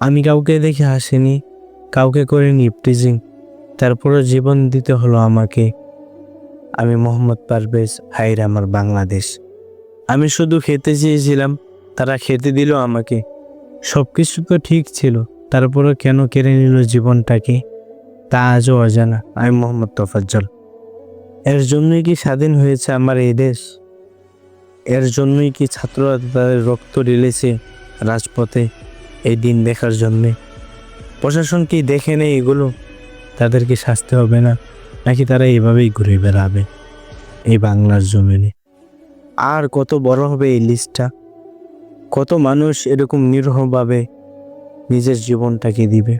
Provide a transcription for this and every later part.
আমি কাউকে দেখে হাসিনি, কাউকে করিনি প্রিজিং তারপরও জীবন দিতে হলো আমাকে। আমি মোহাম্মদ পারভেজ হাইর আমার বাংলাদেশ। আমি শুধু খেতে চেয়েছিলাম, তারা খেতে দিল আমাকে। সব কিছু তো ঠিক ছিল, তারপরও কেন কেড়ে নিল জীবনটাকে? তা আজও অজানা, আমি মোহাম্মদ তোফাজ্জল। এর জন্যই কি স্বাধীন হয়েছে আমার এই দেশ? এর জন্যই কি ছাত্ররা তাদের রক্ত ঢেলেছে রাজপথে? এই দিন দেখার জন্যে। প্রশাসন কি দেখে নেই এগুলো? তাদেরকে শাস্তি হবে না? নাকি তারা এইভাবেই ঘুরে বেড়াবে? এই বাংলার জমিনে। আর কত বড় হবে এই লিস্টটা? কত মানুষ এরকম নিরহভাবে নিজের জীবনটাকে দিবে?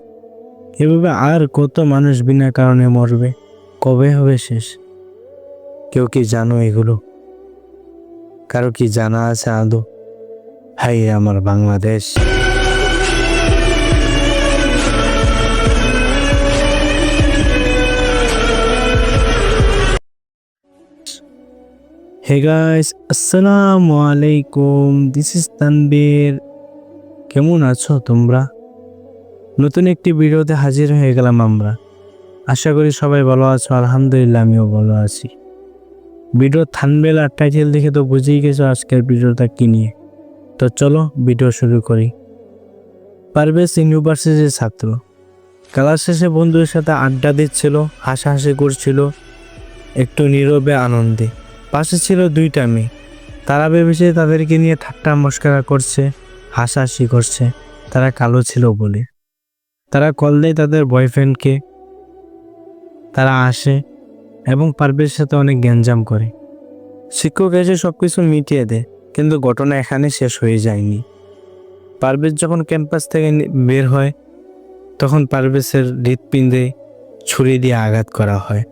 এভাবে আর কত মানুষ বিনা কারণে মরবে? কবে হবে শেষ? কেউ কি জানো এগুলো? কারও কি জানা আছে আদৌ? হাই আমার বাংলাদেশ। হে গাইস আসসালামু আলাইকুম দিস ইজ তানবীর কেমন আছো তোমরা? নতুন একটি ভিডিওতে হাজির হয়ে গেলাম আমরা। আশা করি সবাই ভালো আছো, আলহামদুলিল্লাহ আমিও ভালো আছি। ভিডিও থানবেল আর টাইটেল দেখে তো বুঝেই গেছো আজকের ভিডিওটা কি নিয়ে। তো চলো ভিডিও শুরু করি। পারভেজ ইউনিভার্সিটির ছাত্র। ক্লাস শেষে বন্ধুদের সাথে আড্ডা দিচ্ছিল, হাসাহাসি করছিল, একটু নীরবে আনন্দে। পাশে ছিল দুইটা মেয়ে। তারা ভেবেছে তাদেরকে নিয়ে ঠাট্টা মস্করা করছে, হাসাহাসি করছে। তারা কালো ছিল বলে। তারা কল দেয় তাদের বয়ফ্রেন্ডকে। তারা আসে এবং পারভেজের সাথে অনেক গ্যাঞ্জাম করে। শিক্ষক এসে সব কিছু মিটিয়ে দেয়, কিন্তু ঘটনা এখানে শেষ হয়ে যায়নি। পারভেজ যখন ক্যাম্পাস থেকে বের হয়, তখন পারভেজের হৃৎপিণ্ডে ছুরি দিয়ে আঘাত করা হয়।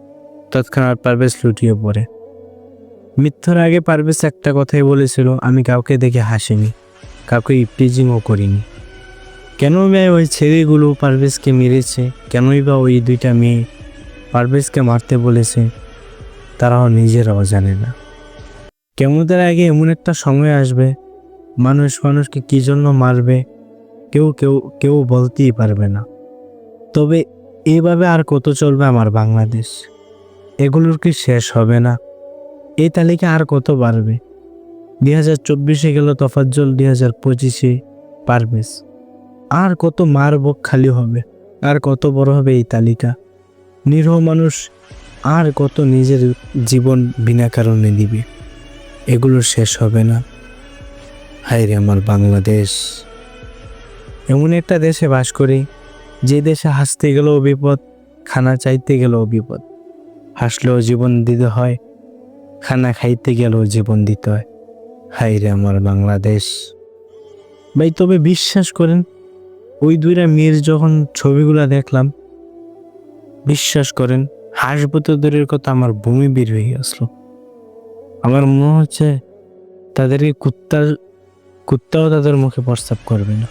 তৎক্ষণাৎ পারভেজ লুটিয়ে পড়ে। মৃত্যুর আগে পারভেজ একটা কথাই বলেছিল, আমি কাউকে দেখে হাসিনি, কাউকে ইপটিজিংও করিনি। কেন বা ওই ছেলেগুলো পারভেজকে মেরেছে? কেনই বা ওই দুইটা মেয়ে পারভেজকে মারতে বলেছে? তারাও নিজেরাও জানে না। কেমনদের আগে এমন একটা সময় আসবে, মানুষ মানুষকে কী জন্য মারবে? কেউ কেউ কেউ বলতেই পারবে না। তবে এভাবে আর কত চলবে আমার বাংলাদেশ? এগুলোর কি শেষ হবে না? এই তালিকা আর কত বাড়বে? দুই হাজার চব্বিশে গেল তফাজ্জল, দুই হাজার পঁচিশে পারভেজ। আর কত মার বুক খালি হবে, আর কত বড় হবে এই তালিকা? নিরহ মানুষ আর কত নিজের জীবন বিনা কারণে দিবে? এগুলো শেষ হবে না। হায় রে আমার বাংলাদেশ। এমন একটা দেশে বাস করি, যে দেশে হাসতে গেলেও বিপদ, খানা চাইতে গেলেও বিপদ। হাসলেও জীবন দিতে হয় খানা খাইতে গেলেও জীবন দিতে হয়। হায় রে আমার বাংলাদেশ। ভাই, তবে বিশ্বাস করেন, ওই দুইটা মেয়ের যখন ছবিগুলো দেখলাম, বিশ্বাস করেন, হাসপাতালের কথা আমার বমি বের হয়ে আসলো। আমার মনে হচ্ছে তাদেরকে কুত্তার, কুত্তাও তাদের মুখে প্রস্তাব করবে না।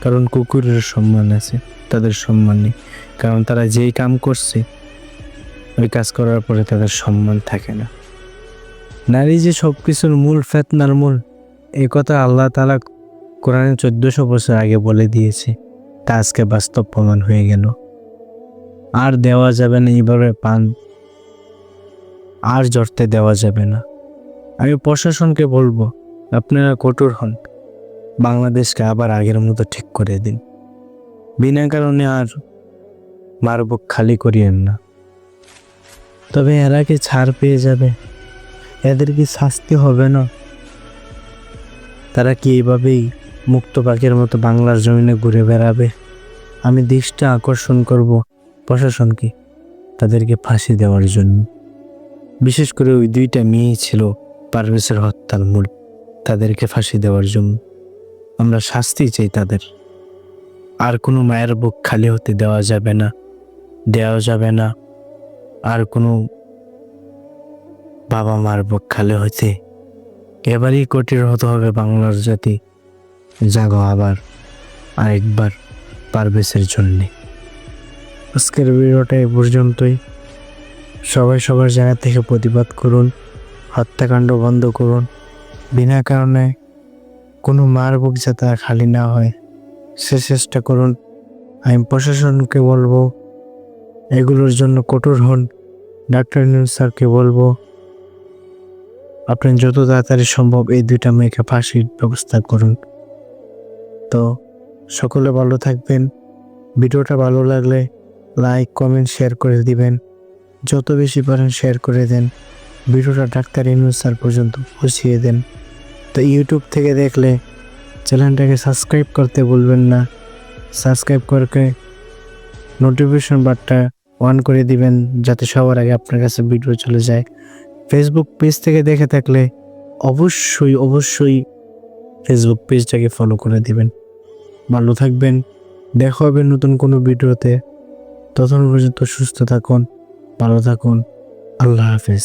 কারণ কুকুরের সম্মান আছে, তাদের সম্মান নেই। কারণ তারা যেই কাম করছে, ওই কাজ করার পরে তাদের সম্মান থাকে না। নারী যে সব কিছুর মূল ফেতনার মূল এই কথা আল্লাহ তালা কোরআনে চোদ্দশো বছর আগে বলে দিয়েছে। তা আজকে বাস্তব প্রমাণ হয়ে গেল। আর দেওয়া যাবে না এইভাবে পান, আর জড়তে দেওয়া যাবে না। আমি প্রশাসনকে বলব, আপনারা কঠোর হন। বাংলাদেশকে আবার আগের মতো ঠিক করে দিন। বিনা কারণে আর মারবুক খালি করিয়েন না। তবে এরা কি ছাড় পেয়ে যাবে। এদের কি শাস্তি হবে না। তারা কি এইভাবেই মুক্ত পাখির মতো বাংলার জমিনে ঘুরে বেড়াবে? আমি দৃষ্টি আকর্ষণ করব প্রশাসনকে তাদেরকে ফাঁসি দেওয়ার জন্য। বিশেষ করে ওই দুইটা মেয়ে ছিল পারভেসের হত্যার মূল, তাদেরকে ফাঁসি দেওয়ার জন্য। আমরা শাস্তি চাই তাদের। আর কোনো মায়ের বুক খালি হতে দেওয়া যাবে না, দেওয়া যাবে না। আর কোনো বাবা মার বুক খালি হতে এবারই কঠিন হতে হবে বাংলার জাতি। জাগো আবার, আরেকবার পারভেজের জন্যে। আজকের ভিডিওটা এ পর্যন্তই। সবাই সবার জায়গা থেকে প্রতিবাদ করুন, হত্যাকাণ্ড বন্ধ করুন। বিনা কারণে কোনো মার বুক যাতে খালি না হয়। সে চেষ্টা করুন। আমি প্রশাসনকে বলব, এগুলোর জন্য কঠোর হন। ডাক্তার নিউজ স্যারকে বলব আপনি যত তাড়াতাড়ি সম্ভব এই দুইটা মেয়েকে ফাঁসির ব্যবস্থা করুন। তো সকলে ভালো থাকবেন। ভিডিওটা ভালো লাগলে লাইক, কমেন্ট, শেয়ার করে দিবেন। যত বেশি পারেন শেয়ার করে দেন। ভিডিওটা ডাক্তার ইনুস স্যার পর্যন্ত পৌঁছিয়ে দেন। তো ইউটিউব থেকে দেখলে চ্যানেলটাকে সাবস্ক্রাইব করতে ভুলবেন না। সাবস্ক্রাইব করে নোটিফিকেশন বারটা অন করে দিবেন যাতে সবার আগে আপনার কাছে ভিডিও চলে যায়। ফেসবুক পেজ থেকে দেখে থাকলে অবশ্যই অবশ্যই ফেসবুক পেজটাকে ফলো করে দিবেন। ভালো থাকবেন। দেখা হবে নতুন কোনো ভিডিওতে। ততক্ষণ পর্যন্ত সুস্থ থাকুন, ভালো থাকুন। আল্লাহ হাফেজ।